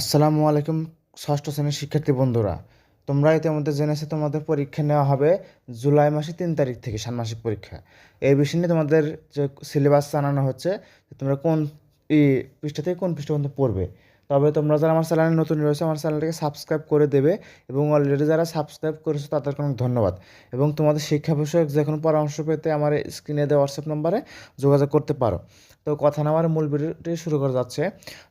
আসসালামু আলাইকুম, ষষ্ঠ শ্রেণির শিক্ষার্থী বন্ধুরা। তোমরা ইতিমধ্যে জেনেছো তোমাদের পরীক্ষা নেওয়া হবে জুলাই মাসে তিন তারিখ থেকে ষান্মাসিক পরীক্ষা। এই বিষয় নিয়ে তোমাদের যে সিলেবাস জানানো হচ্ছে তোমরা কোন ই পৃষ্ঠা থেকে কোন পৃষ্ঠা পর্যন্ত পড়বে। তবে তোমরা যারা আমার চ্যানেলে নতুন রয়েছে, আমার চ্যানেলটাকে সাবস্ক্রাইব করে দেবে এবং অলরেডি যারা সাবস্ক্রাইব করেছ তাদেরকে অনেক ধন্যবাদ। এবং তোমাদের শিক্ষা বিষয়ক যে কোনো পরামর্শ পেতে আমার স্ক্রিনে দেওয়া হোয়াটসঅ্যাপ নম্বরে যোগাযোগ করতে পারো। তো কথা না আমার মূল ভিডিওটি শুরু করা যাচ্ছে।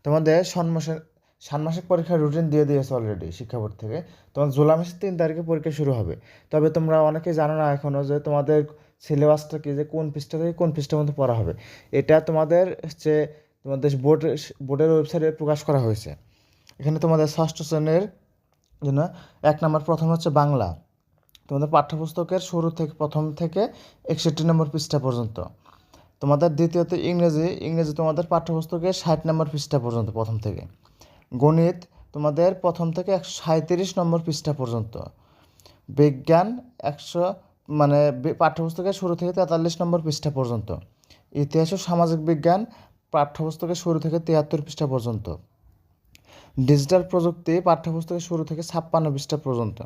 তোমাদের ষান্মাসের ষান্মাসিক পরীক্ষার রুটিন দিয়ে দিয়েছে অলরেডি শিক্ষা বোর্ড থেকে। তোমার জুলাই মাসের তিন তারিখে পরীক্ষা শুরু হবে। তবে তোমরা অনেকেই জানো না এখনও যে তোমাদের সিলেবাসটা কি, যে কোন পৃষ্ঠা থেকে কোন পৃষ্ঠার মধ্যে পড়া হবে। এটা তোমাদের হচ্ছে তোমাদের বোর্ড, বোর্ডের ওয়েবসাইটে প্রকাশ করা হয়েছে। এখানে তোমাদের ষষ্ঠ শ্রেণির জন্য এক নম্বর প্রথম হচ্ছে বাংলা। তোমাদের পাঠ্যপুস্তকের শুরু থেকে প্রথম থেকে একষট্টি নম্বর পৃষ্ঠা পর্যন্ত। তোমাদের দ্বিতীয়ত ইংরেজি ইংরেজি তোমাদের পাঠ্যপুস্তকের ষাট নম্বর পৃষ্ঠা পর্যন্ত প্রথম থেকে। গণিত তোমাদের প্রথম থেকে একশো সাঁত্রিশ নম্বর পৃষ্ঠা পর্যন্ত। বিজ্ঞান একশো মানে পাঠ্যপুস্তকের শুরু থেকে তেতাল্লিশ নম্বর পৃষ্ঠা পর্যন্ত। ইতিহাস ও সামাজিক বিজ্ঞান পাঠ্যপুস্তকের শুরু থেকে তিয়াত্তর পৃষ্ঠা পর্যন্ত। ডিজিটাল প্রযুক্তি পাঠ্যপুস্তকের শুরু থেকে ছাপ্পান্ন পৃষ্ঠা পর্যন্ত।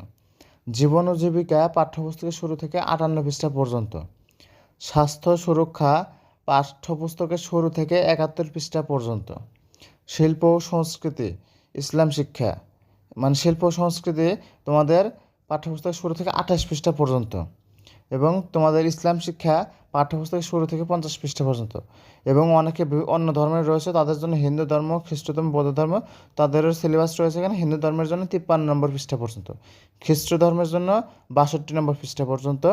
জীবন ও জীবিকা পাঠ্যপুস্তকের শুরু থেকে আটান্ন পৃষ্ঠা পর্যন্ত। স্বাস্থ্য সুরক্ষা পাঠ্যপুস্তকের শুরু থেকে একাত্তর পৃষ্ঠা পর্যন্ত। শিল্প সংস্কৃতি, ইসলাম শিক্ষা। মানে শিল্প সংস্কৃতি তোমাদের পাঠ্যপুস্তকের শুরু থেকে আঠাশ পৃষ্ঠা পর্যন্ত এবং তোমাদের ইসলাম শিক্ষা পাঠ্যপুস্তকের শুরু থেকে পঞ্চাশ পৃষ্ঠা পর্যন্ত এবং অনেকে অন্য ধর্মের রয়েছে, তাদের জন্য হিন্দু ধর্ম খ্রিস্ট ধর্ম বৌদ্ধ ধর্ম, তাদেরও সিলেবাস রয়েছে এখানে। হিন্দু ধর্মের জন্য তিপ্পান্ন নম্বর পৃষ্ঠা পর্যন্ত, খ্রিস্ট ধর্মের জন্য বাষট্টি নম্বর পৃষ্ঠা পর্যন্ত,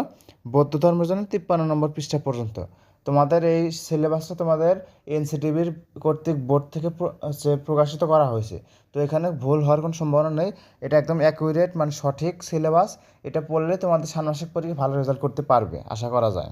বৌদ্ধ ধর্মের জন্য তিপ্পান্ন নম্বর পৃষ্ঠা পর্যন্ত। তোমাদের এই সিলেবাসটা তোমাদের এনসিটিভির কর্তৃক বোর্ড থেকে হচ্ছে প্রকাশিত করা হয়েছে। তো এখানে ভুল হওয়ার কোনো সম্ভাবনা নেই। এটা একদম অ্যাকুরেট মানে সঠিক সিলেবাস এটা পড়লে তোমাদের ষান্মাসিক পরীক্ষায় ভালো রেজাল্ট করতে পারবে, আশা করা যায়।